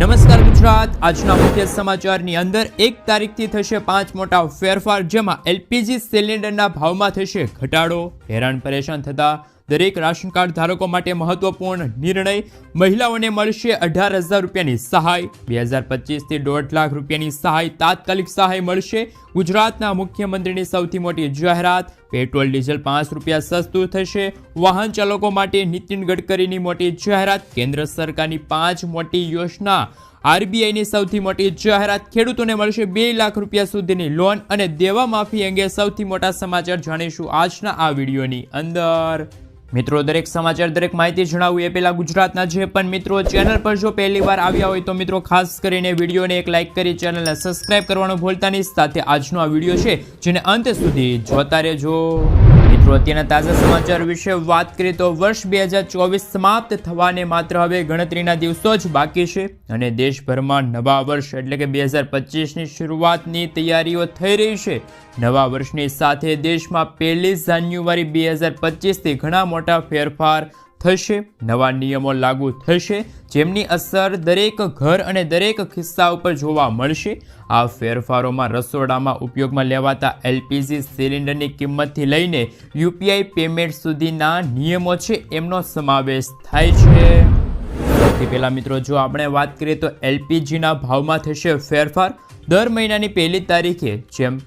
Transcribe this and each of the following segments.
નમસ્કાર ગુજરાત. આજના મુખ્ય સમાચારની અંદર એક તારીખથી થશે પાંચ મોટા ફેરફાર, જેમાં એલપીજી સિલિન્ડરના ભાવમાં થશે ઘટાડો. હેરાન પરેશાન થતા દરેક રાશન કાર્ડ ધારકો માટે મહત્વપૂર્ણ નિર્ણય મહિલાઓને મળશે અઢાર હજાર રૂપિયાની સહાય. બે હજાર પચીસથી દોઢ લાખ રૂપિયાની સહાય તાત્કાલિક સહાય મળશે. ગુજરાતના મુખ્યમંત્રીની સૌથી મોટી જાહેરાત, પેટ્રોલ, ડીઝલ પાંચ રૂપિયા સસ્તું થશે. વાહન ચાલકો માટે નીતિન ગડકરીની મોટી જાહેરાત, કેન્દ્ર સરકારની પાંચ મોટી યોજના આરબીઆઈની સૌથી મોટી જાહેરાત ખેડૂતોને મળશે બે લાખ રૂપિયા સુધીની લોન અને દેવા માફી અંગે સૌથી મોટા સમાચાર જાણીશું આજના આ વિડીયોની અંદર. મિત્રો, દરેક સમાચાર, દરેક માહિતી જણાવું એ પહેલાં ગુજરાતના જે પણ મિત્રો ચેનલ પર જો પહેલી વાર આવ્યા હોય તો મિત્રો, ખાસ કરીને વિડીયોને એક લાઇક કરી ચેનલને સબસ્ક્રાઇબ કરવાનું ભૂલતા નહીં. સાથે આજનો આ વીડિયો છે, જેને અંત સુધી જોતા રહેજો. મિત્રો, અત્યારના તાજા સમાચાર વિશે વાત કરીએ તો વર્ષ બે હજાર ચોવીસ સમાપ્ત થવાને માત્ર હવે ગણતરીના દિવસો જ બાકી છે અને દેશભરમાં નવા વર્ષ એટલે કે બે હજાર પચીસની શરૂઆતની તૈયારીઓ થઈ રહી છે. નવા વર્ષની સાથે દેશમાં પહેલી જાન્યુઆરી બે હજાર પચીસથી ઘણા મોટા ફેરફાર થશે, નવા નિયમો લાગુ થશે, જેમની અસર દરેક ઘર અને દરેક ખિસ્સા ઉપર જોવા મળશે. આ ફેરફારોમાં રસોડામાં ઉપયોગમાં લેવાતા એલપીજી સિલિન્ડરની કિંમતથી લઈને યુપીઆઈ પેમેન્ટ સુધીના નિયમો છે, એમનો સમાવેશ થાય છે. સૌથી પહેલાં મિત્રો, જો આપણે વાત કરીએ તો એલપીજીના ભાવમાં થશે ફેરફાર. દર મહિનાની પહેલી તારીખે, જેમ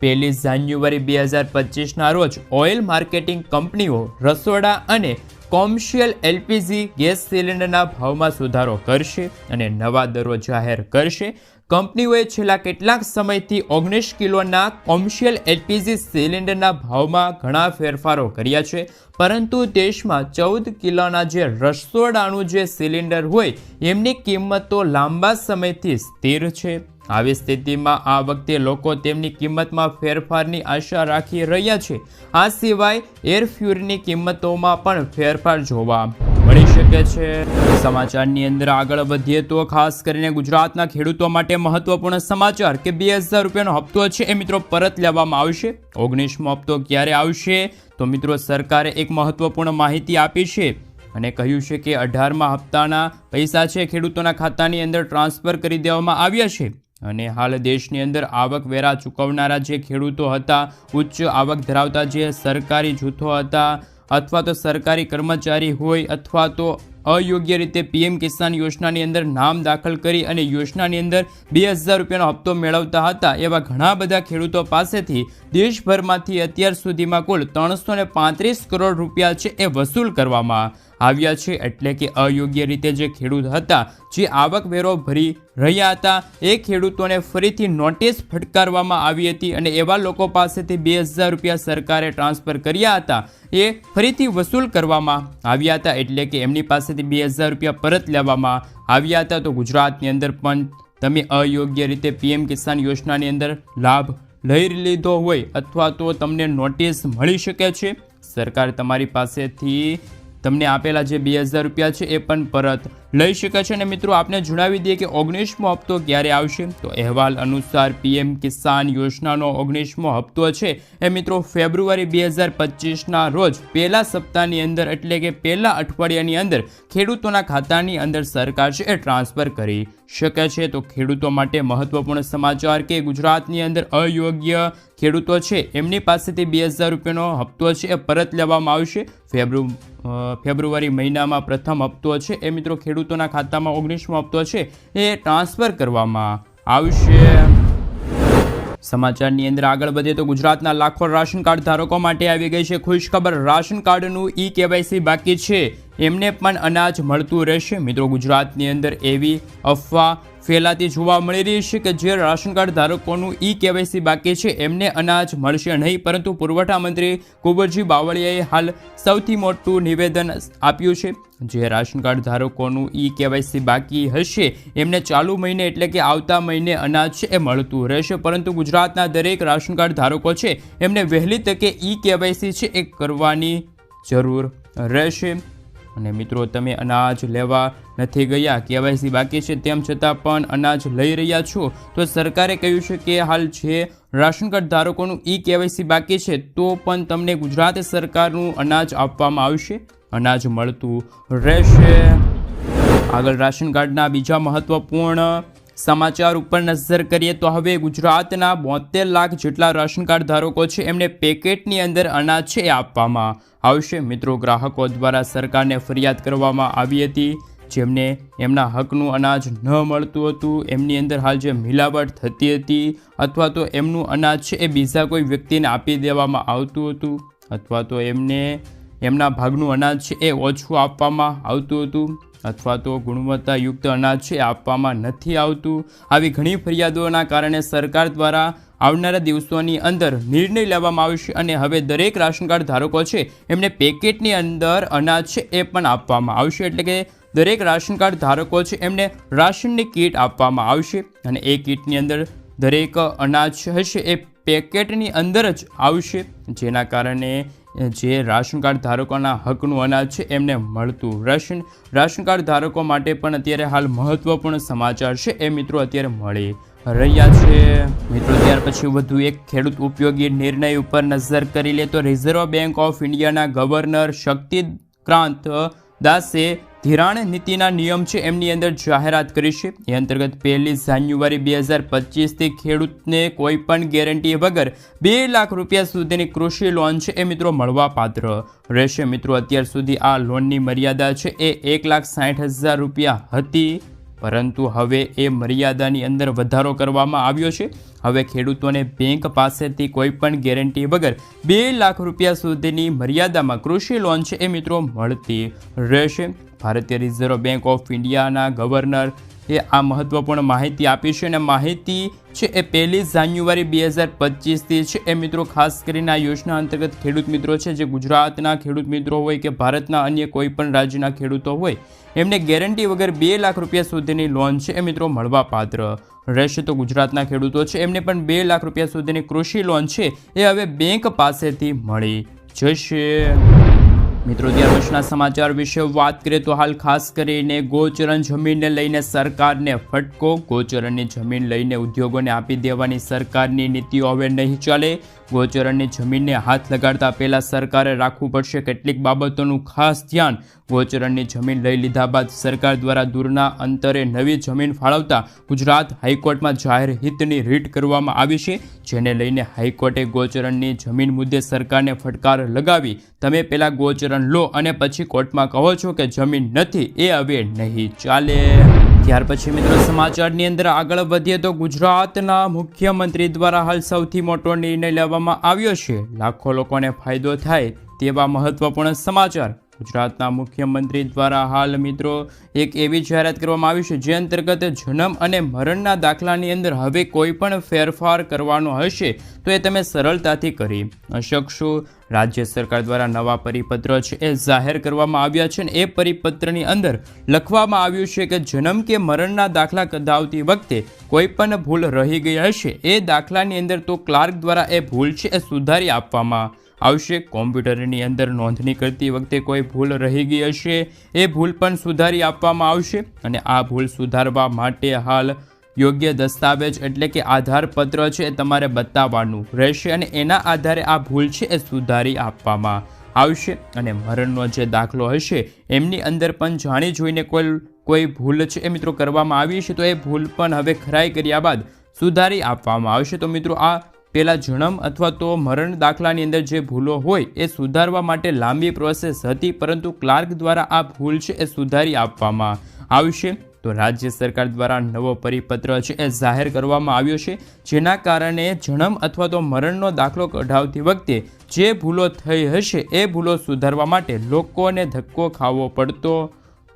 પહેલી જાન્યુઆરી બે હજાર પચીસના રોજ ઓઇલ માર્કેટિંગ કંપનીઓ રસોડા અને કોમર્શિયલ એલપીજી ગેસ સિલિન્ડરના ભાવમાં સુધારો કરશે અને નવા દરો જાહેર કરશે. કંપનીઓએ છેલ્લા કેટલાક સમયથી ઓગણીસ કિલોના કોમર્શિયલ એલપીજી સિલિન્ડરના ભાવમાં ઘણા ફેરફારો કર્યા છે, પરંતુ દેશમાં ચૌદ કિલોના જે રસોડાનું જે સિલિન્ડર હોય, એમની કિંમતો લાંબા સમયથી સ્થિર છે. આવી સ્થિતિમાં આ વખતે લોકો તેમની કિંમતમાં ફેરફારની આશા રાખી રહ્યા છે. આ સિવાય એરફ્યુરની કિંમતોમાં પણ ફેરફાર જોવા મળી શકે છે. સમાચારની અંદર આગળ વધીએ તો ખાસ કરીને ગુજરાતના ખેડૂતો માટે મહત્વપૂર્ણ સમાચાર કે બે હજાર રૂપિયાનો હપ્તો છે એ મિત્રો પરત લેવામાં આવશે. ઓગણીસમો હપ્તો ક્યારે આવશે? તો મિત્રો સરકારે એક મહત્વપૂર્ણ માહિતી આપી છે અને કહ્યું છે કે અઢારમા હપ્તાના પૈસા છે ખેડૂતોના ખાતાની અંદર ટ્રાન્સફર કરી દેવામાં આવ્યા છે. અને હાલ દેશની અંદર આવક વેરા ચૂકવનારા જે ખેડૂતો હતા, ઉચ્ચ આવક ધરાવતા જે સરકારી જૂથો હતા, અથવા તો સરકારી કર્મચારી હોય અથવા તો અયોગ્ય રીતે પીએમ કિસાન યોજનાની અંદર નામ દાખલ કરી અને યોજનાની અંદર બે હજાર રૂપિયાનો હપ્તો મેળવતા હતા. એવા ઘણા બધા ખેડૂતો પાસેથી દેશભરમાંથી અત્યાર સુધીમાં કુલ ત્રણસો પાંત્રીસ કરોડ રૂપિયા છે એ વસૂલ કરવામાં આવ્યા છે. એટલે કે અયોગ્ય રીતે જે ખેડૂત હતા, જે આવકવેરો ભરી રહ્યા હતા, એ ખેડૂતોને ફરીથી નોટિસ ફટકારવામાં આવી હતી અને એવા લોકો પાસેથી બે હજાર રૂપિયા સરકારે ટ્રાન્સફર કર્યા હતા, એ ફરીથી વસૂલ કરવામાં આવ્યા હતા. એટલે કે એમની પાસેથી બે હજાર રૂપિયા પરત લેવામાં આવ્યા હતા. તો ગુજરાતની અંદર પણ તમે અયોગ્ય રીતે પીએમ કિસાન યોજનાની અંદર લાભ લઈ લીધો હોય અથવા તો તમને નોટિસ મળી શકે છે. સરકાર તમારી પાસેથી તમને આપેલા જે બે હજાર રૂપિયા છે એ પણ પરત લઈ શકે છે અને મિત્રો, આપને જણાવી દઈએ કે ઓગણીસમો હપ્તો ક્યારે આવશે? તો અહેવાલ અનુસાર પીએમ કિસાન યોજનાનો ઓગણીસમો હપ્તો છે. એ મિત્રો, ફેબ્રુઆરી બે હજાર પચીસના રોજ, પહેલા સપ્તાહની અંદર એટલે કે પહેલા અઠવાડિયાની અંદર, ખેડૂતોના ખાતાની અંદર સરકાર છે એ ટ્રાન્સફર કરી શકે છે. તો ખેડૂતો માટે મહત્વપૂર્ણ સમાચાર કે ગુજરાતની અંદર અયોગ્ય ખેડૂતો છે, એમની પાસેથી બે હજાર રૂપિયાનો હપ્તો છે એ પરત લેવામાં આવશે. ફેબ્રુ ફેબ્રુઆરી મહિનામાં પ્રથમ હપ્તો છે. એ મિત્રો ખેડૂતોના ખાતામાં ઓગણીસમો હપ્તો છે એ ટ્રાન્સફર કરવામાં આવશે. સમાચારની અંદર આગળ વધે તો ગુજરાતના લાખો રાશન કાર્ડ ધારકો માટે આવી ગઈ છે ખુશ ખબર રાશન કાર્ડનું ઈ કેવાયસી બાકી છે. એમને પણ અનાજ મળતું રહેશે. મિત્રો, ગુજરાતની અંદર એવી અફવા ફેલાતી જોવા મળી રહી છે કે જે રાશન કાર્ડ ધારકોનું ઈ કેવાયસી બાકી છે, એમને અનાજ મળશે નહીં, પરંતુ પુરવઠા મંત્રી કુંવરજી બાવળિયાએ હાલ સૌથી મોટું નિવેદન આપ્યું છે. જે રાશન કાર્ડ ધારકોનું ઈ કેવાયસી બાકી હશે, એમને ચાલુ મહિને એટલે કે આવતા મહિને અનાજ છે એ મળતું રહેશે, પરંતુ ગુજરાતના દરેક રાશન કાર્ડ ધારકો છે, એમને વહેલી તકે ઈ કેવાયસી છે એ કરવાની જરૂર રહેશે. અને મિત્રો, તમે અનાજ લેવા નથી ગયા, કેવાયસી બાકી છે, તેમ છતાં પણ અનાજ લઈ રહ્યા છો. તો સરકારે કહ્યું છે કે હાલ જે રાશન કાર્ડ ધારકોનું ઈ કેવાયસી બાકી છે, તો પણ તમને ગુજરાત સરકારનું અનાજ આપવામાં આવશે. અનાજ મળતું રહેશે. આગળ રાશન કાર્ડના બીજા મહત્વપૂર્ણ સમાચાર ઉપર નજર કરીએ તો હવે ગુજરાતના બોતેર લાખ જેટલા રાશન કાર્ડ ધારકો છે, એમને પેકેટની અંદર અનાજ છે આપવામાં આવશે. મિત્રો, ગ્રાહકો દ્વારા સરકારને ફરિયાદ કરવામાં આવી હતી, જેમને એમના હકનું અનાજ ન મળતું હતું. એમની અંદર હાલ જે મિલાવટ થતી હતી અથવા તો એમનું અનાજ છે એ બીજા કોઈ વ્યક્તિને આપી દેવામાં આવતું હતું અથવા તો એમને એમના ભાગનું અનાજ છે એ ઓછું આપવામાં આવતું હતું. અથવા તો ગુણવત્તાયુક્ત અનાજ છે આપવામાં નથી આવતું. આવી ઘણી ફરિયાદોના કારણે સરકાર દ્વારા આવનારા દિવસોની અંદર નિર્ણય લેવામાં આવશે અને હવે દરેક રાશન કાર્ડ ધારકો છે એમને પેકેટની અંદર અનાજ છે એ પણ આપવામાં આવશે. એટલે કે દરેક રાશન કાર્ડ ધારકો છે એમને રાશનની કીટ આપવામાં આવશે અને એ કીટની અંદર દરેક અનાજ હશે એ પેકેટની અંદર જ આવશે. જેના કારણે જે રાશન કાર્ડ ધારકોના હકનું અનાજ છે, એમને મળતું રાશન. રાશન કાર્ડ ધારકો માટે પણ અત્યારે હાલ મહત્વપૂર્ણ સમાચાર છે, એ મિત્રો અત્યારે મળી રહ્યા છે. મિત્રો, ત્યાર પછી વધુ એક ખેડૂત ઉપયોગી નિર્ણય ઉપર નજર કરી લે તો રિઝર્વ બેંક ઓફ ઇન્ડિયાના ગવર્નર શક્તિક્રાંત દાસે ધિરાણ નીતિના નિયમ છે, એમની અંદર જાહેરાત કરી છે. એ અંતર્ગત પહેલી જાન્યુઆરી બે હજાર પચીસથી ખેડૂતને કોઈ પણ ગેરંટી વગર બે લાખ રૂપિયા સુધીની કૃષિ લોન છે, એ મિત્રો મળવા પાત્ર રહેશે. મિત્રો, અત્યાર સુધી આ લોનની મર્યાદા છે, એ એક લાખ સાઠ હજાર રૂપિયા હતી, પરંતુ હવે એ મર્યાદાની અંદર વધારો કરવામાં આવ્યો છે. હવે ખેડૂતોને બેંક પાસેથી કોઈ પણ ગેરંટી વગર બે લાખ રૂપિયા સુધીની મર્યાદામાં કૃષિ લોન છે, એ મિત્રો મળતી રહેશે. ભારતીય રિઝર્વ બેંક ઓફ ઇન્ડિયાના ગવર્નર એ આ મહત્વપૂર્ણ માહિતી આપી છે અને માહિતી છે એ પહેલી જાન્યુઆરી બે હજાર પચીસથી છે. એ મિત્રો ખાસ કરીને આ યોજના અંતર્ગત ખેડૂત મિત્રો છે, જે ગુજરાતના ખેડૂત મિત્રો હોય કે ભારતના અન્ય કોઈ પણ રાજ્યના ખેડૂતો હોય, એમને ગેરંટી વગર બે લાખ રૂપિયા સુધીની લોન છે એ મિત્રો મળવાપાત્ર રહેશે. તો ગુજરાતના ખેડૂતો છે, એમને પણ બે લાખ રૂપિયા સુધીની કૃષિ લોન છે એ હવે બેંક પાસેથી મળી જશે. મિત્રો ત્યાર પછીના સમાચાર વિશે વાત કરીએ તો હાલ ખાસ કરીને ગોચરણ જમીનને લઈને સરકારને ફટકો, ગોચરણની જમીન લઈને ઉદ્યોગોને આપી દેવાની સરકારની નીતિઓ હવે નહીં ચાલે. ગોચરણની જમીનને હાથ લગાડતા પહેલાં સરકારે રાખવું પડશે. કેટલીક બાબતોનું ખાસ ધ્યાન ગોચરણની જમીન લઈ લીધા બાદ સરકાર દ્વારા દૂરના અંતરે નવી જમીન ફાળવતા ગુજરાત હાઈકોર્ટમાં જાહેર હિતની રીટ કરવામાં આવી છે, જેને લઈને હાઈકોર્ટે ગોચરણની જમીન મુદ્દે સરકારને ફટકાર લગાવી. તમે પહેલાં ગોચરણ લો અને પછી કોર્ટમાં કહો છો કે જમીન નથી, એ હવે નહીં ચાલે. ત્યાર પછી મિત્રો સમાચારની અંદર આગળ વધીએ તો ગુજરાતના મુખ્યમંત્રી દ્વારા હાલ સૌથી મોટો નિર્ણય લેવામાં આવ્યો છે. લાખો લોકોને ફાયદો થાય તેવા મહત્વપૂર્ણ સમાચાર. ગુજરાતના મુખ્યમંત્રી દ્વારા હાલ મિત્રો એક એવી જાહેરાત કરવામાં આવી છે જે અંતર્ગત જન્મ અને મરણના દાખલાની અંદર હવે કોઈ પણ ફેરફાર કરવાનો હશે તો એ તમે સરળતાથી કરી શકશો. રાજ્ય સરકાર દ્વારા નવા પરિપત્ર છે એ જાહેર કરવામાં આવ્યા છે અને એ પરિપત્રની અંદર લખવામાં આવ્યું છે કે જન્મ કે મરણના દાખલા કદાવતી વખતે કોઈ પણ ભૂલ રહી ગઈ હશે એ દાખલાની અંદર તો ક્લાર્ક દ્વારા એ ભૂલ છે એ સુધારી આપવામાં આવશે. કોમ્પ્યુટરની અંદર નોંધણી કરતી વખતે કોઈ ભૂલ રહી ગઈ હશે, એ ભૂલ પણ સુધારી આપવામાં આવશે અને આ ભૂલ સુધારવા માટે હાલ યોગ્ય દસ્તાવેજ એટલે કે આધારપત્ર છે એ તમારે બતાવવાનું રહેશે અને એના આધારે આ ભૂલ છે એ સુધારી આપવામાં આવશે. અને મરણનો જે દાખલો હશે, એમની અંદર પણ જાણી જોઈને કોઈ કોઈ ભૂલ છે એ મિત્રો કરવામાં આવી છે તો એ ભૂલ પણ હવે ખરાઈ કર્યા બાદ સુધારી આપવામાં આવશે. તો મિત્રો, આ પહેલાં જન્મ અથવા તો મરણ દાખલાની અંદર જે ભૂલો હોય એ સુધારવા માટે લાંબી પ્રોસેસ હતી, પરંતુ ક્લાર્ક દ્વારા આ ભૂલ છે એ સુધારી આપવામાં આવશે તો રાજ્ય સરકાર દ્વારા નવો પરિપત્ર છે એ જાહેર કરવામાં આવ્યો છે, જેના કારણે જન્મ અથવા તો મરણનો દાખલો કઢાવતી વખતે જે ભૂલો થઈ હશે એ ભૂલો સુધારવા માટે લોકોને ધક્કો ખાવો પડતો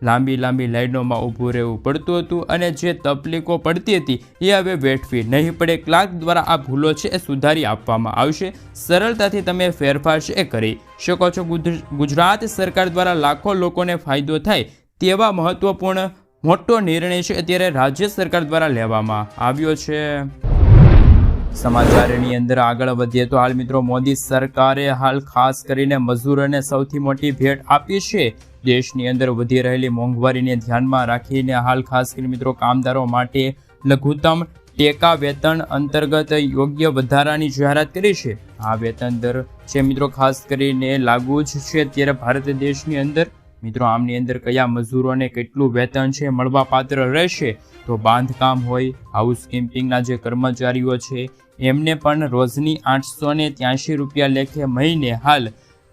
લાંબી લાંબી લાઈનોમાં ઊભું રહેવું પડતું હતું અને જે તકલીફો પડતી હતી એ હવે વેઠવી નહીં પડે. ક્લાર્ક દ્વારા આ ભૂલો છે એ સુધારી આપવામાં આવશે. સરળતાથી તમે ફેરફાર છે એ કરી શકો છો. ગુજ- ગુજરાત સરકાર દ્વારા લાખો લોકોને ફાયદો થાય તેવા મહત્વપૂર્ણ મોટો નિર્ણય છે અત્યારે રાજ્ય સરકાર દ્વારા લેવામાં આવ્યો છે. સમાચારની અંદર આગળ વધીએ તો હાલ મિત્રો મોદી સરકારે હાલ ખાસ કરીને મજૂરોને સૌથી મોટી ભેટ આપી છે. દેશની અંદર વધી રહેલી મોંઘવારીને ધ્યાનમાં રાખીને હાલ ખાસ કરીને મિત્રો કામદારો માટે લઘુત્તમ ટેકા વેતન અંતર્ગત યોગ્ય વધારાની જાહેરાત કરી છે. આ વેતન દર છે મિત્રો ખાસ કરીને લાગુ જ છે. ત્યારે ભારત દેશની અંદર મિત્રો આમની અંદર કયા મજૂરોને કેટલું વેતન છે મળવા પાત્ર રહેશે? તો બાંધકામ હોય હાઉસ કેમ્પિંગના જે કર્મચારીઓ છે, એમને પણ રોજની આઠસો ને ત્યાંશી રૂપિયા લેખે મહિને હાલ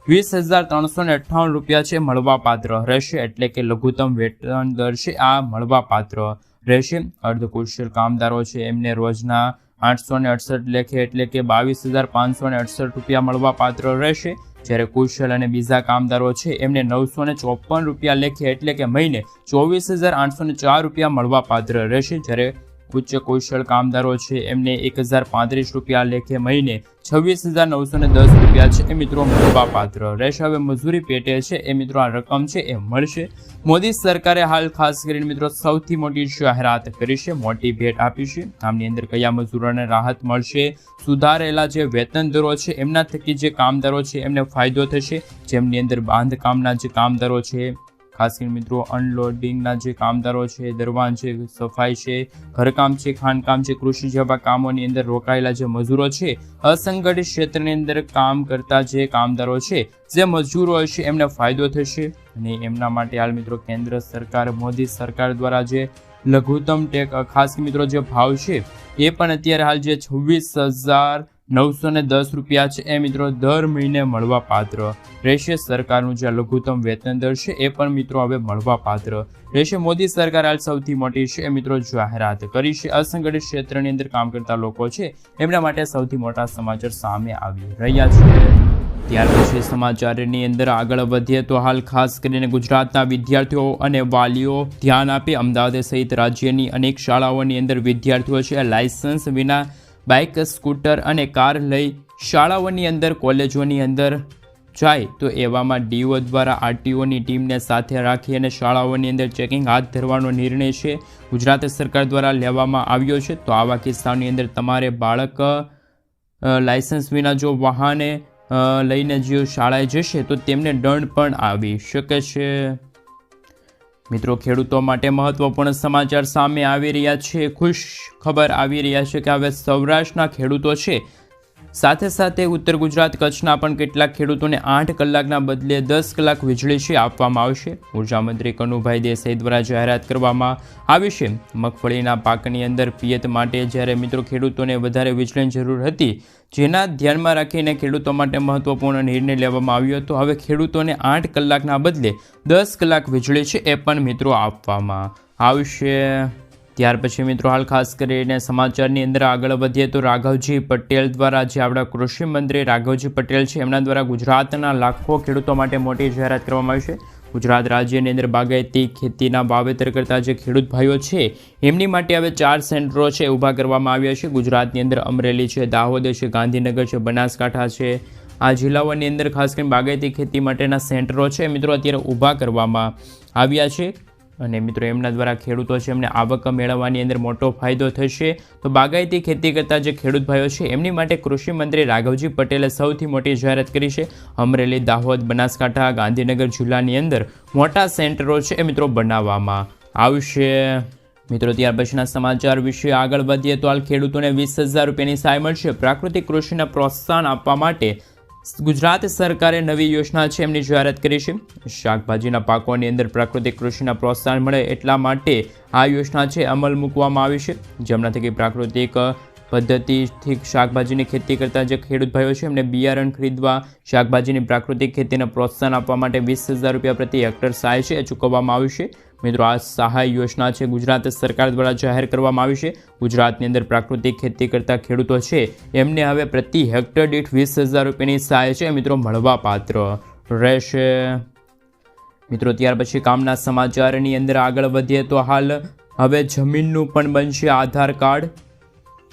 વીસ હજાર ત્રણસો ને અઠ્ઠાવન રૂપિયા છે મળવાપાત્ર રહેશે એટલે કે લઘુત્તમ વેતન દર છે આ મળવાપાત્ર રહેશે. અર્ધકુશળ કામદારો છે એમને રોજના આઠસો ને અડસઠ લેખે એટલે કે બાવીસ હજાર પાંચસો ને અડસઠ રૂપિયા મળવાપાત્ર રહેશે. જ્યારે કુશળ અને બીજા કામદારો છે એમને નવસો ને ચોપન રૂપિયા લેખે એટલે કે મહિને ચોવીસ હજાર આઠસો ને ચાર રૂપિયા મળવા પાત્ર રહેશે. જ્યારે ઉચ્ચ કૌશળ કામદારો છે. એમને એક હજાર પાંત્રીસ રૂપિયા લેખે મહિને છવ્વીસ હજાર નવસો ને દસ રૂપિયા છે. એ મિત્રો મળવા પાત્ર રહેશે. હવે મજૂરી પેટે છે. એ મિત્રો આ રકમ છે એ મળશે. મોદી સરકારે હાલ ખાસ કરીને મિત્રો સૌથી મોટી જાહેરાત કરી છે. મોટી ભેટ આપી છે. આમની અંદર કયા મજૂરોને રાહત મળશે? સુધારેલા જે વેતન દરો છે, એમના થકી જે કામદારો છે, એમને ફાયદો થશે? જેમની અંદર બાંધકામના જે કામદારો છે ખાસ કરીને મિત્રો અનલોડિંગના જે કામદારો છે, દરવાન છે, સફાઈ છે, ઘરકામ છે, ખાણકામ છે, કૃષિ જેવા કામોની અંદર રોકાયેલા જે મજૂરો છે, અસંગઠિત ક્ષેત્રની અંદર કામ કરતા જે કામદારો છે, જે મજૂરો છે એમને ફાયદો થશે. અને એમના માટે હાલ મિત્રો કેન્દ્ર સરકાર, મોદી સરકાર દ્વારા જે લઘુત્તમ ટેક, ખાસ મિત્રો જે ભાવ છે, એ પણ અત્યારે હાલ જે છવ્વીસ હજાર નવસો ને દસ રૂપિયા છે. એ મિત્રો, દર મહિને મળવા પાત્ર. રહેશે સરકારનું જે લઘુત્તમ વેતન દર છે, એ પણ મિત્રો હવે મળવા પાત્ર. રહેશે મોદી સરકાર હાલ સૌથી મોટી છે. એ મિત્રો જાહેરાત કરી છે. અસંગઠિત ક્ષેત્રની અંદર કામ કરતા લોકો છે. એમના માટે સૌથી મોટા સમાચાર સામે આવી રહ્યા છે. ત્યાર પછી સમાચારની અંદર આગળ વધીએ તો હાલ ખાસ કરીને ગુજરાતના વિદ્યાર્થીઓ અને વાલીઓ ધ્યાન આપે. અમદાવાદ સહિત રાજ્યની અનેક શાળાઓની અંદર વિદ્યાર્થીઓ છે. લાયસન્સ વિના બાઇક, સ્કૂટર અને કાર લઈ શાળાઓની અંદર, કોલેજોની અંદર જાય તો એવામાં ડીઓ દ્વારા આરટીઓની ટીમને સાથે રાખી અને શાળાઓની અંદર ચેકિંગ હાથ ધરવાનો નિર્ણય છે. ગુજરાત સરકાર દ્વારા લેવામાં આવ્યો છે. તો આવા કિસ્સાની અંદર તમારે બાળક લાયસન્સ વિના જો વાહને લઈને જો શાળાએ જશે તો તેમને દંડ પણ આવી શકે છે. મિત્રો, ખેડૂતો માટે મહત્વપૂર્ણ સમાચાર સામે આવી રહ્યા છે. ખુશ ખબર આવી રહ્યા છે કે હવે સૌરાષ્ટ્રના ખેડૂતો છે સાથે સાથે ઉત્તર ગુજરાત કચ્છના પણ કેટલાક ખેડૂતોને આઠ કલાકના બદલે દસ કલાક વીજળી છે આપવામાં આવશે. ઉર્જામંત્રી કનુભાઈ દેસાઈ દ્વારા જાહેરાત કરવામાં આવી છે. મગફળીના પાકની અંદર પિયત માટે જ્યારે મિત્રો ખેડૂતોને વધારે વીજળીની જરૂર હતી, જેના ધ્યાનમાં રાખીને ખેડૂતો માટે મહત્વપૂર્ણ નિર્ણય લેવામાં આવ્યો હતો, હવે ખેડૂતોને આઠ કલાકના બદલે દસ કલાક વીજળી છે એ પણ મિત્રો આપવામાં આવશે. ત્યાર પછી મિત્રો હાલ ખાસ કરીને સમાચારની અંદર આગળ વધીએ તો રાઘવજી પટેલ દ્વારા જે આપણા કૃષિ મંત્રી રાઘવજી પટેલ છે, એમના દ્વારા ગુજરાતના લાખો ખેડૂતો માટે મોટી જાહેરાત કરવામાં આવી છે. ગુજરાત રાજ્યની અંદર બાગાયતી ખેતીના વાવેતર કરતા જે ખેડૂત ભાઈઓ છે, એમની માટે હવે ચાર સેન્ટરો છે ઊભા કરવામાં આવ્યા છે. ગુજરાતની અંદર અમરેલી છે, દાહોદ છે, ગાંધીનગર છે, બનાસકાંઠા છે. આ જિલ્લાઓની અંદર ખાસ કરીને બાગાયતી ખેતી માટેના સેન્ટરો છે મિત્રો અત્યારે ઊભા કરવામાં આવ્યા છે. અને મિત્રો, એમના દ્વારા ખેડૂતો છે, એમને આવક મેળવવાની અંદર મોટો ફાયદો થશે. તો બાગાયતી ખેતી કરતા જે ખેડૂત ભાઈઓ છે, એમની માટે કૃષિ મંત્રી રાઘવજી પટેલે સૌથી મોટી જાહેરાત કરી છે. અમરેલી, દાહોદ, બનાસકાંઠા, ગાંધીનગર જિલ્લાની અંદર મોટા સેન્ટરો છે એ મિત્રો બનાવવામાં આવશે. મિત્રો, ત્યાર પછીના સમાચાર વિશે આગળ વધીએ તો હાલ ખેડૂતોને વીસ હજાર રૂપિયાની સહાય મળશે. પ્રાકૃતિક કૃષિને પ્રોત્સાહન આપવા માટે ગુજરાત સરકારે નવી યોજના છે એમની જાહેરાત કરી છે. શાકભાજીના પાકોની અંદર પ્રાકૃતિક કૃષિના પ્રોત્સાહન મળે એટલા માટે આ યોજના છે અમલ મૂકવામાં આવી છે. જેમના થકી પ્રાકૃતિક પદ્ધતિથી શાકભાજીની ખેતી કરતા જે ખેડૂત ભાઈઓ છે એમને બિયારણ ખરીદવા, શાકભાજીની પ્રાકૃતિક ખેતીને પ્રોત્સાહન આપવા માટે વીસ હજાર રૂપિયા પ્રતિ હેક્ટર સહાય છે એ ચૂકવવામાં આવશે મિત્રો, આ સહાય યોજના છે ગુજરાત સરકાર દ્વારા જાહેર કરવામાં આવી છે. ગુજરાતની અંદર પ્રાકૃતિક ખેતી કરતા ખેડૂતો છે. એમને હવે પ્રતિ હેક્ટર દીઠ વીસ હજાર રૂપિયાની સહાય છે. મિત્રો મળવા પાત્ર રહેશે. મિત્રો, ત્યાર પછી કામના સમાચારની અંદર આગળ વધીએ તો હાલ હવે જમીનનું પણ બનશે આધાર કાર્ડ.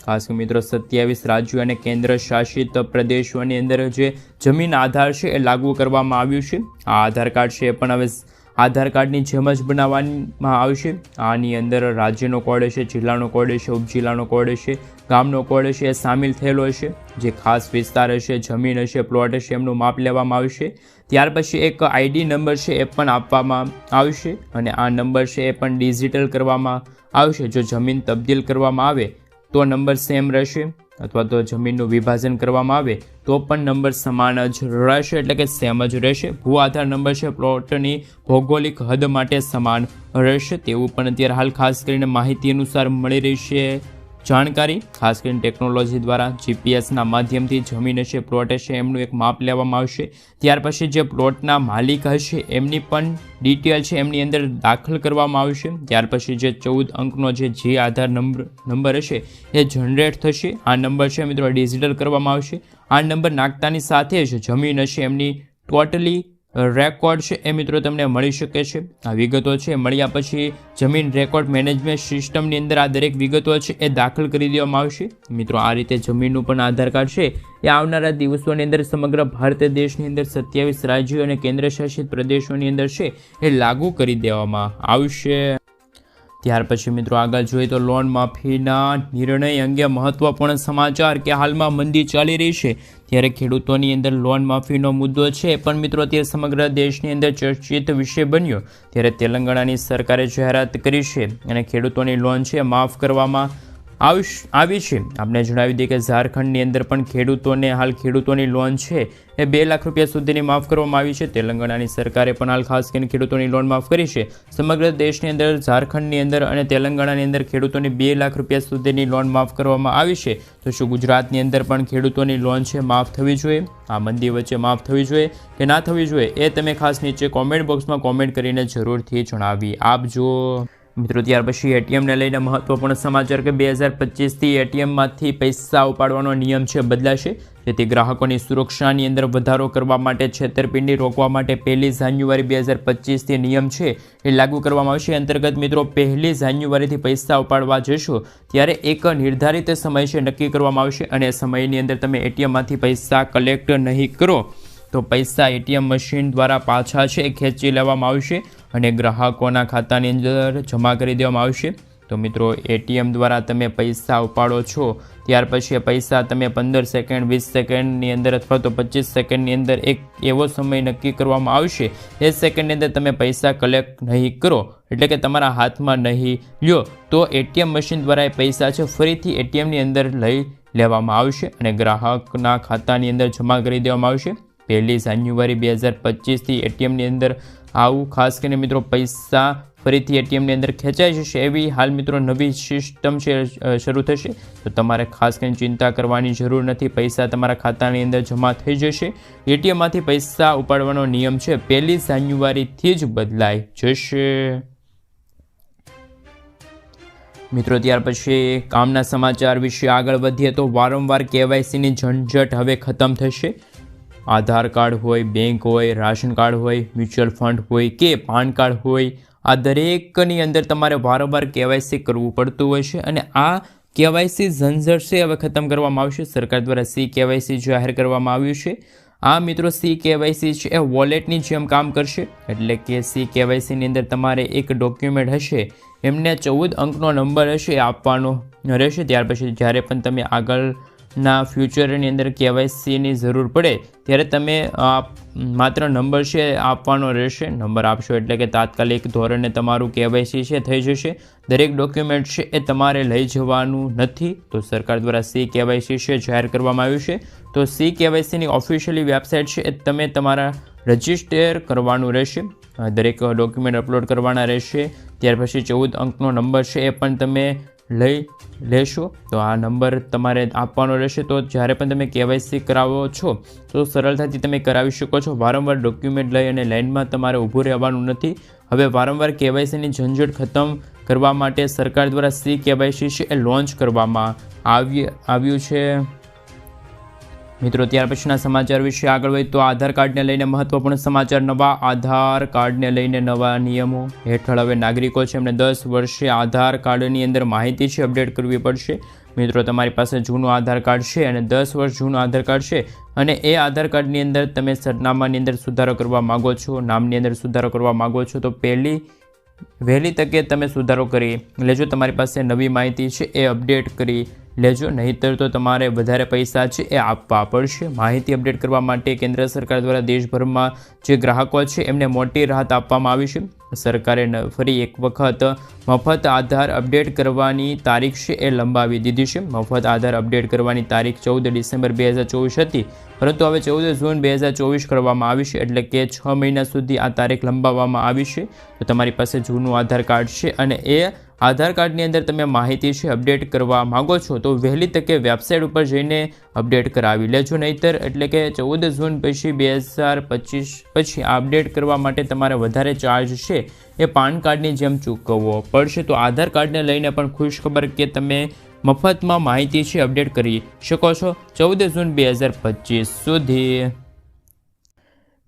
ખાસ મિત્રો, સત્યાવીસ રાજ્યો અને કેન્દ્ર શાસિત પ્રદેશોની અંદર જે જમીન આધાર છે એ લાગુ કરવામાં આવ્યું છે. આ આધાર કાર્ડ છે એ પણ હવે આધાર કાર્ડની જેમ જ બનાવવામાં આવશે આની અંદર રાજ્યનો કોડ હશે, જિલ્લાનો કોડ હશે, ઉપજિલ્લાનો કોડ હશે, ગામનો કોડ હશે, એ સામેલ થયેલો હશે. જે ખાસ વિસ્તાર હશે, જમીન હશે, પ્લોટ હશે, એમનું માપ લેવામાં આવશે ત્યાર પછી એક આઈડી નંબર છે, એ પણ આપવામાં આવશે અને આ નંબર છે, એ પણ ડિજિટલ કરવામાં આવશે જો જમીન તબદીલ કરવામાં આવે, તો નંબર સેમ રહેશે. અથવા તો જમીનનું વિભાજન કરવામાં આવે, તો પણ નંબર સમાન જ રહેશે, એટલે કે સેમ જ રહેશે. ભૂ આધાર નંબર છે, પ્લોટની ભૌગોલિક હદ માટે સમાન રહેશે. તેવું પણ અત્યારે હાલ ખાસ કરીને માહિતી અનુસાર મળી રહી છે. જાણકારી? ખાસ કરીને ટેકનોલોજી દ્વારા જીપીએસના માધ્યમથી જમીન હશે, પ્લોટ હશે, એમનું એક માપ લેવામાં આવશે. ત્યાર પછી જે પ્લોટના માલિક હશે, એમની પણ ડિટેલ છે, એમની અંદર દાખલ કરવામાં આવશે. ત્યાર પછી જે ચૌદ અંકનો જે જે આધાર નંબર નંબર હશે, એ જનરેટ થશે. આ નંબર છે મિત્રો ડિજિટલ કરવામાં આવશે. આ નંબર નાખતાની સાથે જ જમીન હશે, એમની ટોટલી રેકોર્ડ છે એ મિત્રો તમને મળી શકે છે. આ વિગતો છે મળ્યા પછી જમીન રેકોર્ડ મેનેજમેન્ટ સિસ્ટમની અંદર આ દરેક વિગતો છે એ દાખલ કરી દેવામાં આવશે. મિત્રો, આ રીતે જમીનનું પણ આધાર કાર્ડ છે. એ આવનારા દિવસોની અંદર સમગ્ર ભારત દેશની અંદર સત્યાવીસ રાજ્યો અને કેન્દ્રશાસિત પ્રદેશોની અંદર છે એ લાગુ કરી દેવામાં આવશે. ત્યાર પછી મિત્રો, આગળ જોઈએ તો લોન માફીના નિર્ણય અંગે મહત્વપૂર્ણ સમાચાર કે હાલમાં મંદી ચાલી રહી છે? ત્યારે ખેડૂતોની અંદર લોન માફીનો મુદ્દો છે. પણ મિત્રો, અત્યારે સમગ્ર દેશની અંદર ચર્ચિત વિષય બન્યો. ત્યારે તેલંગાણાની સરકારે જાહેરાત કરી છે અને ખેડૂતોની લોન છે માફ કરવામાં આવી છે. આપણે જણાવી દઈએ કે ઝારખંડની અંદર પણ ખેડૂતોને હાલ ખેડૂતોની લોન છે એ બે લાખ રૂપિયા સુધીની માફ કરવામાં આવી છે. તેલંગાણાની સરકારે પણ હાલ ખાસ કરીને ખેડૂતોની લોન માફ કરી છે. સમગ્ર દેશની અંદર ઝારખંડની અંદર અને તેલંગાણાની અંદર ખેડૂતોની બે લાખ રૂપિયા સુધીની લોન માફ કરવામાં આવી છે. તો શું ગુજરાતની અંદર પણ ખેડૂતોની લોન છે? માફ થવી જોઈએ? આ મંદી વચ્ચે માફ થવી જોઈએ કે ના થવી જોઈએ? એ તમે ખાસ નીચે કોમેન્ટ બોક્સમાં કોમેન્ટ કરીને જરૂરથી જણાવી આપજો. મિત્રો, ત્યાર પછી એટીએમને લઈને મહત્વપૂર્ણ સમાચાર કે બે હજાર પચીસથી એટીએમમાંથી પૈસા ઉપાડવાનો નિયમ છે, બદલાશે. જેથી ગ્રાહકોની સુરક્ષાની અંદર વધારો કરવા માટે છેતરપિંડી રોકવા માટે પહેલી જાન્યુઆરી બે હજાર પચીસથી નિયમ છે એ લાગુ કરવામાં આવશે. અંતર્ગત મિત્રો, પહેલી જાન્યુઆરીથી પૈસા ઉપાડવા જશો ત્યારે એક નિર્ધારિત સમય છે, નક્કી કરવામાં આવશે અને સમયની અંદર તમે એટીએમમાંથી પૈસા કલેક્ટ નહીં કરો. તો પૈસા એટીએમ મશીન દ્વારા પાછા છે, ખેંચી લેવામાં આવશે અને ગ્રાહકોના ખાતાની અંદર જમા કરી દેવામાં આવશે. તો મિત્રો, એટીએમ દ્વારા તમે પૈસા ઉપાડો છો, ત્યાર પછી પૈસા તમે પંદર સેકન્ડ, વીસ સેકન્ડની અંદર અથવા તો પચીસ સેકન્ડની અંદર એક એવો સમય નક્કી કરવામાં આવશે. એ સેકન્ડની અંદર તમે પૈસા કલેક્ટ નહીં કરો, એટલે કે તમારા હાથમાં નહીં લ્યો, તો એટીએમ મશીન દ્વારા એ પૈસા છે, ફરીથી એટીએમની અંદર લઈ લેવામાં આવશે અને ગ્રાહકના ખાતાની અંદર જમા કરી દેવામાં આવશે. પહેલી જાન્યુઆરી બે હજાર પચીસથી એટીએમની અંદર આવું. ખાસ કરીને મિત્રો, પૈસા ફરીથી એટીએમની અંદર ખેંચાઈ જશે એવી હાલ મિત્રો નવી સિસ્ટમ છે શરૂ થશે. તો તમારે ખાસ કરીને ચિંતા કરવાની જરૂર નથી. પૈસા તમારા ખાતાની અંદર જમા થઈ જશે. એટીએમમાંથી પૈસા ઉપાડવાનો નિયમ છે, પહેલી જાન્યુઆરીથી જ બદલાઈ જશે. મિત્રો, ત્યાર પછી કામના સમાચાર વિશે આગળ વધીએ તો વારંવાર કેવાયસીની ઝંઝટ હવે ખતમ થશે. આધાર કાર્ડ હોય, બેંક હોય, રાશન કાર્ડ હોય, મ્યુચ્યુઅલ ફંડ હોય કે પાન કાર્ડ હોય, આ દરેકની અંદર તમારે વારંવાર કેવાયસી કરવું પડતું હોય છે અને આ કેવાયસી ઝંઝટ છે હવે ખતમ કરવામાં આવશે. સરકાર દ્વારા સી કેવાયસી જાહેર કરવામાં આવ્યું છે. આ મિત્રો સી કેવાયસી છે એ વોલેટની જેમ કામ કરશે. એટલે કે સી કેવાયસીની અંદર તમારે એક ડોક્યુમેન્ટ હશે, એમને ચૌદ અંકનો નંબર હશે આપવાનો રહેશે. ત્યાર પછી જ્યારે પણ તમે આગળના ફ્યુચરની અંદર કેવાયસીની જરૂર પડે, ત્યારે તમે માત્ર નંબર છે આપવાનો રહેશે. નંબર આપશો એટલે કે તાત્કાલિક ધોરણે તમારું કેવાયસી છે, થઈ જશે. દરેક ડોક્યુમેન્ટ છે એ તમારે લઈ જવાનું નથી. તો સરકાર દ્વારા સી કેવાયસી છે જાહેર કરવામાં આવ્યું છે. તો સી કેવાયસીની ઓફિશિયલી વેબસાઇટ છે એ તમે તમારા રજિસ્ટર કરવાનું રહેશે. દરેક ડોક્યુમેન્ટ અપલોડ કરવાના રહેશે. ત્યાર પછી ચૌદ અંકનો નંબર છે એ પણ તમે લઈ લેશો, તો આ નંબર તમારે આપવાનો રહેશે. તો જ્યારે પણ તમે કેવાયસી કરાવો છો, તો સરળતાથી તમે કરાવી શકો છો. વારંવાર ડોક્યુમેન્ટ લઈ અને લાઇનમાં તમારે ઊભું રહેવાનું નથી. હવે વારંવાર કેવાયસીની ઝંઝટ ખતમ કરવા માટે સરકાર દ્વારા સી કેવાયસી છે એ લોન્ચ કરવામાં આવી, આવ્યું છે. મિત્રો, ત્યાર પછીના સમાચાર વિશે આગળ વધી તો આધાર કાર્ડને લઈને મહત્વપૂર્ણ સમાચાર, નવા આધાર કાર્ડને લઈને નવા નિયમો હેઠળ હવે નાગરિકો છે, એમને દસ વર્ષે આધાર કાર્ડની અંદર માહિતી છે, અપડેટ કરવી પડશે. મિત્રો, તમારી પાસે જૂનું આધાર કાર્ડ છે અને દસ વર્ષ જૂનું આધાર કાર્ડ છે અને એ આધાર કાર્ડની અંદર તમે સરનામાની અંદર સુધારો કરવા માગો છો, નામની અંદર સુધારો કરવા માગો છો, તો પહેલી, વહેલી તકે તમે સુધારો કરી લેજો. તમારી પાસે નવી માહિતી છે, એ અપડેટ કરી લેજો, નહીંતર તો તમારે વધારે પૈસા છે એ આપવા પડશે. માહિતી અપડેટ કરવા માટે કેન્દ્ર સરકાર દ્વારા દેશભરમાં જે ગ્રાહકો છે એમને મોટી રાહત આપવામાં આવી છે. સરકારે ફરી એક વખત મફત આધાર અપડેટ કરવાની તારીખ છે એ લંબાવી દીધી છે. મફત આધાર અપડેટ કરવાની તારીખ ચૌદ ડિસેમ્બર બે હજાર ચોવીસ હતી. પરંતુ હવે ચૌદ જૂન બે હજાર ચોવીસ કરવામાં આવી છે, એટલે કે છ મહિના સુધી આ તારીખ લંબાવવામાં આવી છે. તો તમારી પાસે જૂનું આધાર કાર્ડ છે અને એ આધાર કાર્ડની અંદર તમે માહિતી છે, અપડેટ કરવા માગો છો, તો વહેલી તકે વેબસાઇટ ઉપર જઈને અપડેટ કરાવી લેજો. નહીંતર એટલે કે ચૌદ જૂન પછી બે હજાર પચીસ પછી અપડેટ કરવા માટે તમારે વધારે ચાર્જ છે એ પાન કાર્ડની જેમ ચૂકવવો પડશે. તો આધાર કાર્ડને લઈને પણ ખુશ ખબર કે તમે મફતમાં માહિતી છે, અપડેટ કરી શકો છો. ચૌદ જૂન બે હજાર પચીસ સુધી.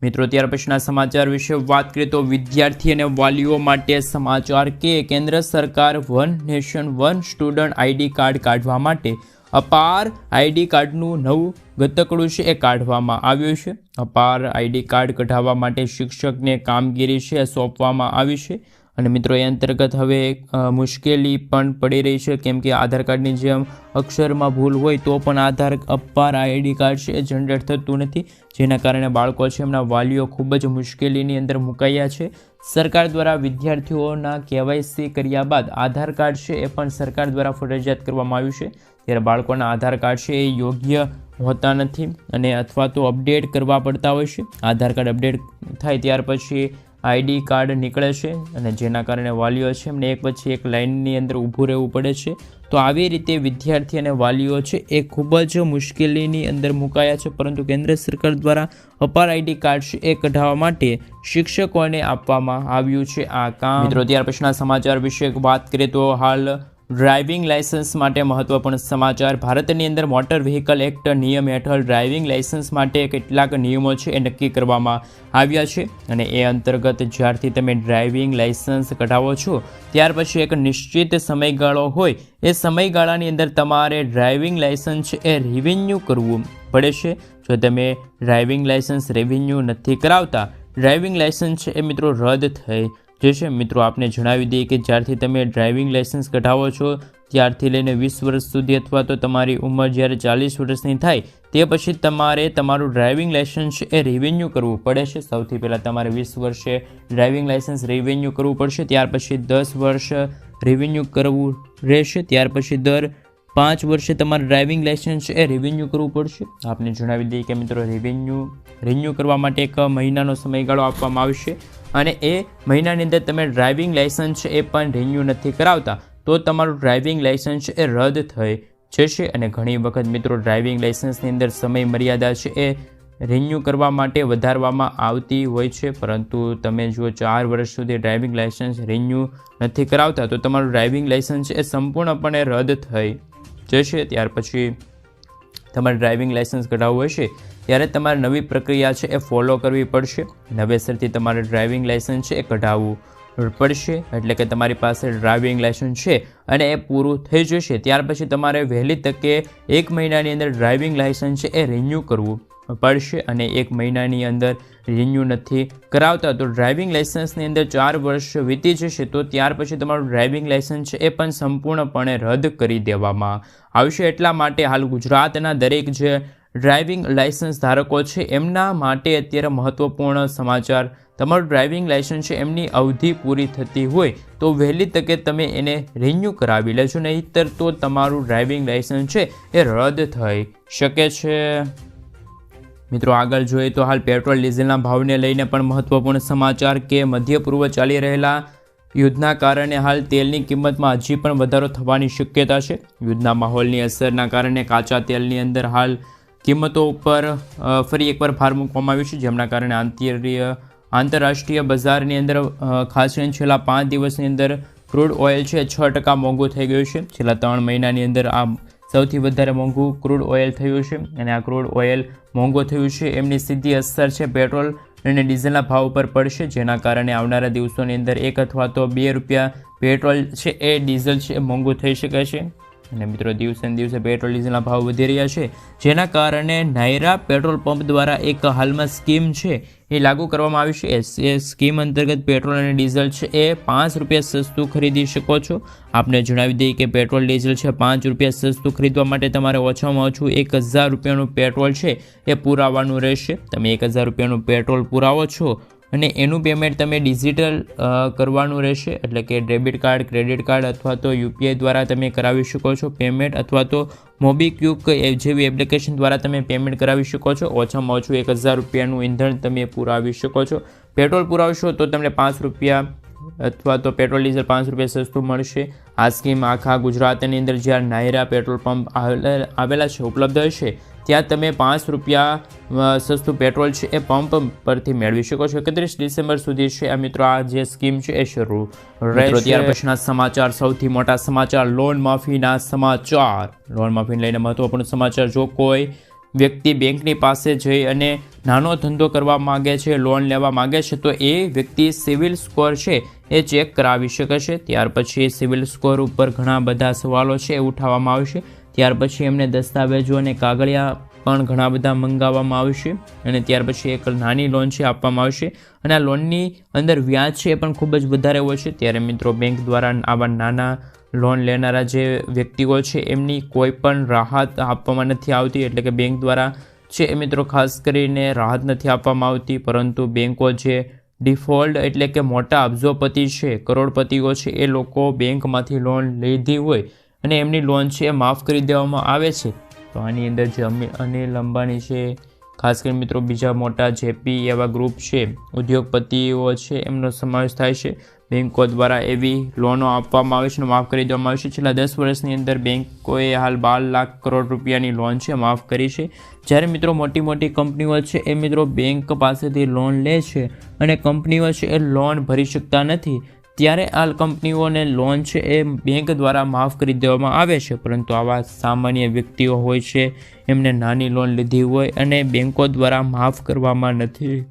મિત્રો, ત્યાર પછીના સમાચાર વિશે વાત કરીએ તો વિદ્યાર્થી અને વાલીઓ માટે સમાચાર કે, કેન્દ્ર સરકાર one nation one student ID card કાઢવા માટે અપાર આઈડી કાર્ડનું નવું ગતકડું છે એ કાઢવામાં આવ્યું છે. અપાર આઈડી કાર્ડ કઢાવવા માટે શિક્ષકને કામગીરી છે સોંપવામાં આવી છે. અને મિત્રો, એ અંતર્ગત હવે મુશ્કેલી પણ પડી રહી છે. કેમ કે આધાર કાર્ડની જેમ અક્ષરમાં ભૂલ હોય તો પણ આધાર અપાર આઈડી કાર્ડ છે એ જનરેટ થતું નથી. જેના કારણે બાળકો છે એમના વાલીઓ ખૂબ જ મુશ્કેલીની અંદર મુકાયા છે. સરકાર દ્વારા વિદ્યાર્થીઓના કેવાયસી કર્યા બાદ આધાર કાર્ડ છે એ પણ સરકાર દ્વારા ફરજિયાત કરવામાં આવ્યું છે. ત્યારે બાળકોના આધાર કાર્ડ છે એ યોગ્ય હોતા નથી અને અથવા તો અપડેટ કરવા પડતા હોય છે. આધાર કાર્ડ અપડેટ થાય ત્યાર પછી આઈડી કાર્ડ નીકળે છે અને જેના કારણે વાલીઓ છે એમને એક પછી એક લાઇનની અંદર ઊભું રહેવું પડે છે. તો આવી રીતે વિદ્યાર્થી અને વાલીઓ છે એ ખૂબ જ મુશ્કેલીની અંદર મુકાયા છે, પરંતુ કેન્દ્ર સરકાર દ્વારા અપાર આઈડી કાર્ડ છે એ કઢાવવા માટે શિક્ષકોને આપવામાં આવ્યું છે આ કામ. મિત્રો, ત્યાર પછીના સમાચાર વિશે વાત કરીએ તો હાલ ડ્રાઇવિંગ લાયસન્સ માટે મહત્વપૂર્ણ સમાચાર. ભારતની અંદર મોટર વ્હીકલ એક્ટ નિયમ હેઠળ ડ્રાઇવિંગ લાયસન્સ માટે કેટલાક નિયમો છે એ નક્કી કરવામાં આવ્યા છે અને એ અંતર્ગત જ્યારથી તમે ડ્રાઇવિંગ લાયસન્સ કઢાવો છો, ત્યાર પછી એક નિશ્ચિત સમયગાળો હોય, એ સમયગાળાની અંદર તમારે ડ્રાઇવિંગ લાયસન્સ એ રિન્યૂ કરવું પડે છે. જો તમે ડ્રાઇવિંગ લાયસન્સ રેવન્યુ નથી કરાવતા, ડ્રાઇવિંગ લાયસન્સ એ મિત્રો રદ થઈ જશે મિત્રો, આપને જણાવી દઈએ કે જ્યારથી તમે ડ્રાઇવિંગ લાઇસન્સ કઢાવો છો, ત્યારથી લઈને વીસ વર્ષ સુધી અથવા તો તમારી ઉંમર જ્યારે ચાલીસ વર્ષની થાય, તે પછી તમારે તમારું ડ્રાઇવિંગ લાઇસન્સ એ રિવેન્યુ કરવું પડે છે. સૌથી પહેલાં તમારે વીસ વર્ષે ડ્રાઇવિંગ લાઇસન્સ રિવેન્યુ કરવું પડશે, ત્યાર પછી દસ વર્ષ રિન્યૂ કરવું રહેશે, ત્યાર પછી દર પાંચ વર્ષે તમારે ડ્રાઇવિંગ લાઇસન્સ એ રિન્યૂ કરવું પડશે. આપને જણાવી દઈએ કે મિત્રો રિન્યૂ રિન્યૂ કરવા માટે એક મહિનાનો સમયગાળો આપવામાં આવશે અને એ મહિનાની અંદર તમે ડ્રાઇવિંગ લાઇસન્સ એ પણ રિન્યૂ નથી કરાવતા, તો તમારું ડ્રાઇવિંગ લાઇસન્સ એ રદ થઈ જશે અને ઘણી વખત મિત્રો, ડ્રાઇવિંગ લાઇસન્સની અંદર સમય મર્યાદા છે એ રિન્યૂ કરવા માટે વધારવામાં આવતી હોય છે, પરંતુ તમે જો ચાર વર્ષ સુધી ડ્રાઇવિંગ લાઇસન્સ રિન્યૂ નથી કરાવતા, તો તમારું ડ્રાઇવિંગ લાઇસન્સ એ સંપૂર્ણપણે રદ થઈ જશે ત્યાર પછી તમારે ડ્રાઇવિંગ લાઇસન્સ કઢાવવું હશે ત્યારે તમારે નવી પ્રક્રિયા છે એ ફોલો કરવી પડશે. નવેસરથી તમારે ડ્રાઇવિંગ લાઇસન્સ છે એ કઢાવવું પડશે. એટલે કે તમારી પાસે ડ્રાઇવિંગ લાઇસન્સ છે અને એ પૂરું થઈ જશે. ત્યાર પછી તમારે વહેલી તકે એક મહિનાની અંદર ડ્રાઇવિંગ લાઇસન્સ છે એ રિન્યૂ કરવું. પડશે અને એક મહિનાની અંદર રિન્યૂ નથી કરાવતા. તો ડ્રાઇવિંગ લાઇસન્સની અંદર ચાર વર્ષ વીતી જશે તો ત્યાર પછી તમારું ડ્રાઇવિંગ લાઇસન્સ છે એ પણ સંપૂર્ણપણે રદ કરી દેવામાં આવશે. એટલા માટે હાલ ગુજરાતના દરેક જે ડ્રાઇવિંગ લાઇસન્સ ધારકો છે, એમના માટે અત્યારે મહત્ત્વપૂર્ણ સમાચાર, તમારું ડ્રાઇવિંગ લાઇસન્સ છે, એમની અવધિ પૂરી થતી હોય તો વહેલી તકે તમે એને રિન્યૂ કરાવી લેજો. નહીંતર તો તમારું ડ્રાઇવિંગ લાઇસન્સ છે એ રદ થઈ શકે છે. મિત્રો, આગળ જોઈએ તો હાલ પેટ્રોલ, ડીઝલના ભાવને લઈને પણ મહત્વપૂર્ણ સમાચાર કે મધ્ય પૂર્વ ચાલી રહેલા યુદ્ધના કારણે હાલ તેલની કિંમતમાં હજી પણ વધારો થવાની શક્યતા છે. યુદ્ધના માહોલની અસરના કારણે કાચા તેલની અંદર હાલ કિંમતો ઉપર ફરી એકવાર ભાર મૂકવામાં આવ્યો છે, જેમના કારણે આંતરીય, આંતરરાષ્ટ્રીય બજારની અંદર ખાસ કરીને છેલ્લા પાંચ દિવસની અંદર ક્રૂડ ઓઇલ છે છ ટકા મોંઘું થઈ ગયું છે. છેલ્લા ત્રણ મહિનાની અંદર આ સૌથી વધારે મોંઘું ક્રૂડ ઓઇલ થયું છે અને આ ક્રૂડ ઓઇલ મોંઘું થયું છે. એમની સીધી અસર છે પેટ્રોલ અને ડીઝલના ભાવ ઉપર પડશે, જેના કારણે આવનારા દિવસોની અંદર એક અથવા તો બે રૂપિયા પેટ્રોલ છે એ ડીઝલ છે એ મોંઘું થઈ શકે છે. અને મિત્રો દિવસે દિવસે પેટ્રોલ, ડીઝલના ભાવ વધી રહ્યા છે, જેના કારણે નાયરા પેટ્રોલ પંપ દ્વારા એક હાલમાં સ્કીમ છે એ લાગુ કરવામાં આવી છે. એ- સ્કીમ અંતર્ગત પેટ્રોલ અને ડીઝલ છે એ પાંચ રૂપિયા સસ્તું ખરીદી શકો છો. આપને જણાવી દઈએ કે પેટ્રોલ, ડીઝલ છે પાંચ રૂપિયા સસ્તું ખરીદવા માટે તમારે ઓછામાં ઓછું એક હજાર રૂપિયાનું પેટ્રોલ છે એ પુરાવાનું રહેશે. તમે એક હજાર રૂપિયાનું પેટ્રોલ પુરાવો છો અને એનું પેમેન્ટ તમે ડિજિટલ કરવાનું રહેશે. એટલે કે ડેબિટ કાર્ડ ક્રેડિટ કાર્ડ અથવા તો યુપીઆઈ દ્વારા તમે કરાવી શકો છો પેમેન્ટ અથવા તો મોબીક્વિક એ જેવી એપ્લિકેશન દ્વારા તમે પેમેન્ટ કરાવી શકો છો. ઓછામાં ઓછું એક હજાર રૂપિયાનું ઈંધણ તમે પુરાવી શકો છો. પેટ્રોલ પુરાવશો તો તમને પાંચ રૂપિયા અથવા તો પેટ્રોલ, ડીઝલ પાંચ રૂપિયા સસ્તું મળશે. આ સ્કીમ આખા ગુજરાતની અંદર જ્યાં નાયરા પેટ્રોલ પંપ આવેલા છે, ઉપલબ્ધ હશે. ત્યાં તમે પાંચ રૂપિયા સસ્તું પેટ્રોલ છે એ પંપ પરથી મેળવી શકો છો. એકત્રીસ ડિસેમ્બર સુધી છે. આ મિત્રો આ જે સ્કીમ છે એ શરૂ રહેશે. ત્યાર પછીના સમાચાર સૌથી મોટા સમાચાર લોન માફીના સમાચાર. લોન માફીને લઈને મહત્વપૂર્ણ સમાચાર જો કોઈ વ્યક્તિ બેંકની પાસે જઈ અને નાનો ધંધો કરવા માગે છે લોન લેવા માગે છે તો એ વ્યક્તિ સિવિલ સ્કોર છે એ ચેક કરાવી શકે છે. ત્યાર પછી સિવિલ સ્કોર ઉપર ઘણા બધા સવાલો છે એ ઉઠાવવામાં આવશે. ત્યાર પછી એમને દસ્તાવેજો અને કાગળિયા પણ ઘણા બધા મંગાવવામાં આવશે અને ત્યાર પછી એક નાની લોન છે આપવામાં આવશે અને આ લોનની અંદર વ્યાજ છે એ પણ ખૂબ જ વધારે હોય છે. ત્યારે મિત્રો બેંક દ્વારા આવા નાના લોન લેનારા જે વ્યક્તિઓ છે એમની કોઈ પણ રાહત આપવામાં નથી આવતી. એટલે કે બેંક દ્વારા છે એ મિત્રો ખાસ કરીને રાહત નથી આપવામાં આવતી. પરંતુ બેંકો જે ડિફોલ્ટ એટલે કે મોટા અબજોપતિ છે, કરોડપતિઓ છે, એ લોકો બેંકમાંથી લોન લીધી હોય અને એમની લોન છે એ માફ કરી દેવામાં આવે છે. તો આની અંદર જે અમી અનિલ અંબાણી છે, ખાસ કરીને મિત્રો બીજા મોટા જેપી એવા ગ્રુપ છે, ઉદ્યોગપતિઓ છે, એમનો સમાવેશ થાય છે. બેન્કો દ્વારા એવી લોનો આપવામાં આવે છે અને માફ કરી દેવામાં આવે છે. છેલ્લા દસ વર્ષની અંદર બેન્કોએ હાલ બાર લાખ કરોડ રૂપિયાની લોન છે, માફ કરી છે. જ્યારે મિત્રો મોટી મોટી કંપનીઓ છે, એ મિત્રો બેંક પાસેથી લોન લે છે અને કંપનીઓ છે, એ લોન ભરી શકતા નથી. ત્યારે આ કંપનીઓને લોન છે એ બેંક દ્વારા માફ કરી દેવામાં આવે છે, પરંતુ આવા સામાન્ય વ્યક્તિઓ હોય છે, એમને નાની લોન લીધી હોય અને બેંકો દ્વારા માફ કરવામાં નથી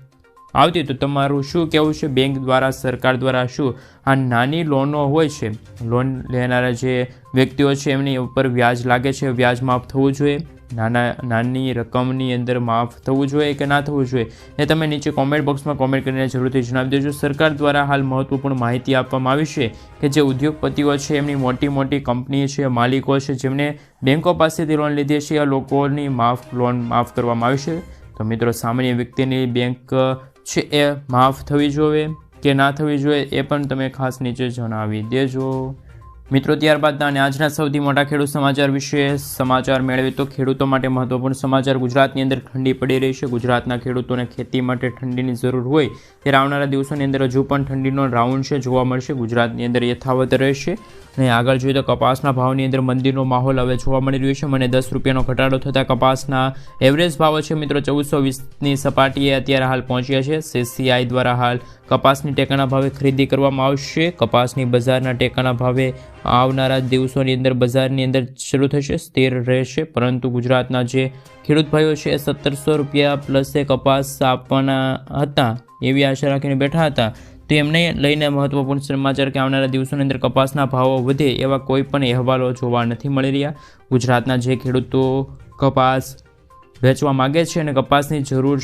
આવતી. તો તમારું શું કહેવું છે? બેંક દ્વારા, સરકાર દ્વારા શું આ નાની લોનો હોય છે? લોન લેનારા જે વ્યક્તિઓ છે, એમની ઉપર વ્યાજ લાગે છે? વ્યાજ માફ થવું જોઈએ? નાના, નાની રકમની અંદર માફ થવું જોઈએ કે ના થવું જોઈએ એ તમે નીચે કોમેન્ટ બોક્સમાં કોમેન્ટ કરીને જરૂરથી જણાવી દેજો. સરકાર દ્વારા હાલ મહત્વપૂર્ણ માહિતી આપવામાં આવી છે કે જે ઉદ્યોગપતિઓ છે, એમની મોટી મોટી કંપની છે, માલિકો છે, જેમને બેંકો પાસેથી લોન લીધી છે એ લોકોની માફ લોન માફ કરવામાં આવી છે. તો મિત્રો, સામાન્ય વ્યક્તિની બેંક છે એ માફ થવી જોઈએ કે ના થવી જોઈએ એ પણ તમે ખાસ નીચે જણાવી દેજો. મિત્રો ત્યારબાદના અને આજના સૌથી મોટા ખેડૂત સમાચાર વિશે સમાચાર મેળવે તો ખેડૂતો માટે મહત્વપૂર્ણ સમાચાર ગુજરાતની અંદર ઠંડી પડી રહી છે. ગુજરાતના ખેડૂતોને ખેતી માટે ઠંડીની જરૂર હોય ત્યારે આવનારા દિવસોની અંદર હજુ પણ ઠંડીનો રાઉન્ડ છે જોવા મળશે. ગુજરાતની અંદર યથાવત રહેશે અને આગળ જોઈએ તો કપાસના ભાવની અંદર મંદીનો માહોલ હવે જોવા મળી રહ્યો છે. મને દસ રૂપિયાનો ઘટાડો થતાં કપાસના એવરેજ ભાવો છે મિત્રો ચૌદસો વીસની સપાટીએ અત્યારે હાલ પહોંચ્યા છે. સીસીઆઈ દ્વારા હાલ કપાસની ટેકાના ભાવે ખરીદી કરવામાં આવશે. કપાસની બજારના ટેકાના ભાવે આવનારા દિવસોની અંદર, બજારની અંદર શરૂ થશે, સ્થિર રહેશે. પરંતુ ગુજરાતના જે ખેડૂત ભાઈઓ છે એ સત્તરસો રૂપિયા પ્લસે કપાસ આપવાના હતા, એવી આશા રાખીને બેઠા હતા. તો એમને લઈને મહત્વપૂર્ણ સમાચાર કે આવનારા દિવસોની અંદર કપાસના ભાવો વધે, એવા કોઈ પણ અહેવાલો જોવા નથી મળી રહ્યા. ગુજરાતના જે ખેડૂતો કપાસ વેચવા માગે છે અને કપાસની જરૂર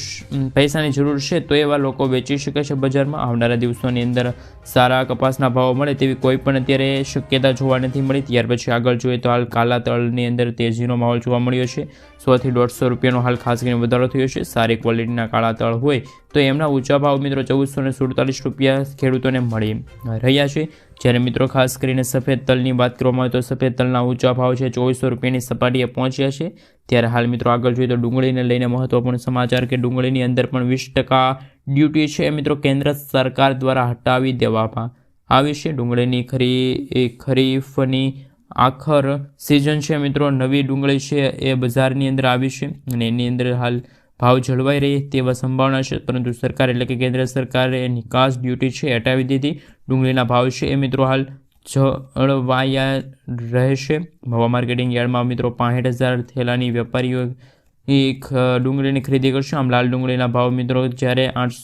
પૈસાની જરૂર છે, તો એવા લોકો વેચી શકે છે બજારમાં. આવનારા દિવસોની અંદર સારા કપાસના ભાવો મળે તેવી કોઈ પણ અત્યારે શક્યતા જોવા નથી મળી. ત્યાર પછી આગળ જોઈએ તો હાલ કાલા તળની અંદર તેજીનો માહોલ જોવા મળ્યો છે. સોથી દોઢસો રૂપિયાનો હાલ ખાસ કરીને વધારો થયો છે. સારી ક્વોલિટીના કાળા તળ હોય તો એમના ઊંચા ભાવ મિત્રો ચૌદસો ને સુડતાલીસ રૂપિયા ખેડૂતોને મળી રહ્યા છે. જ્યારે મિત્રો ખાસ કરીને સફેદ તલની વાત કરવામાં આવે તો સફેદ તલના ઊંચા ભાવ છે, ચોવીસો રૂપિયાની સપાટીએ પહોંચ્યા છે. ત્યારે હાલ મિત્રો આગળ જોઈએ તો ડુંગળીને લઈને મહત્વપૂર્ણ સમાચાર કે ડુંગળીની અંદર પણ વીસ ટકા ડ્યુટી છે મિત્રો કેન્દ્ર સરકાર દ્વારા હટાવી દેવામાં આવી છે. ડુંગળીની ખરી ખરીફની આખર સિઝન છે મિત્રો. નવી ડુંગળી છે એ બજારની અંદર આવી છે અને એની અંદર હાલ ભાવ જળવાઈ રહે તેવા સંભાવના છે, પરંતુ સરકાર એટલે કે કેન્દ્ર સરકારે નિકાસ ડ્યુટી છે, હટાવી દીધી. ડુંગળીના ભાવ છે એ મિત્રો હાલ જળવાયા રહેશે. મવા માર્કેટિંગ યાર્ડમાં મિત્રો પાંસઠ હજાર થેલાની વેપારીઓ એક ડુંગળીની ખરીદી કરશે. આમ લાલ ડુંગળીના ભાવ મિત્રો જ્યારે આઠ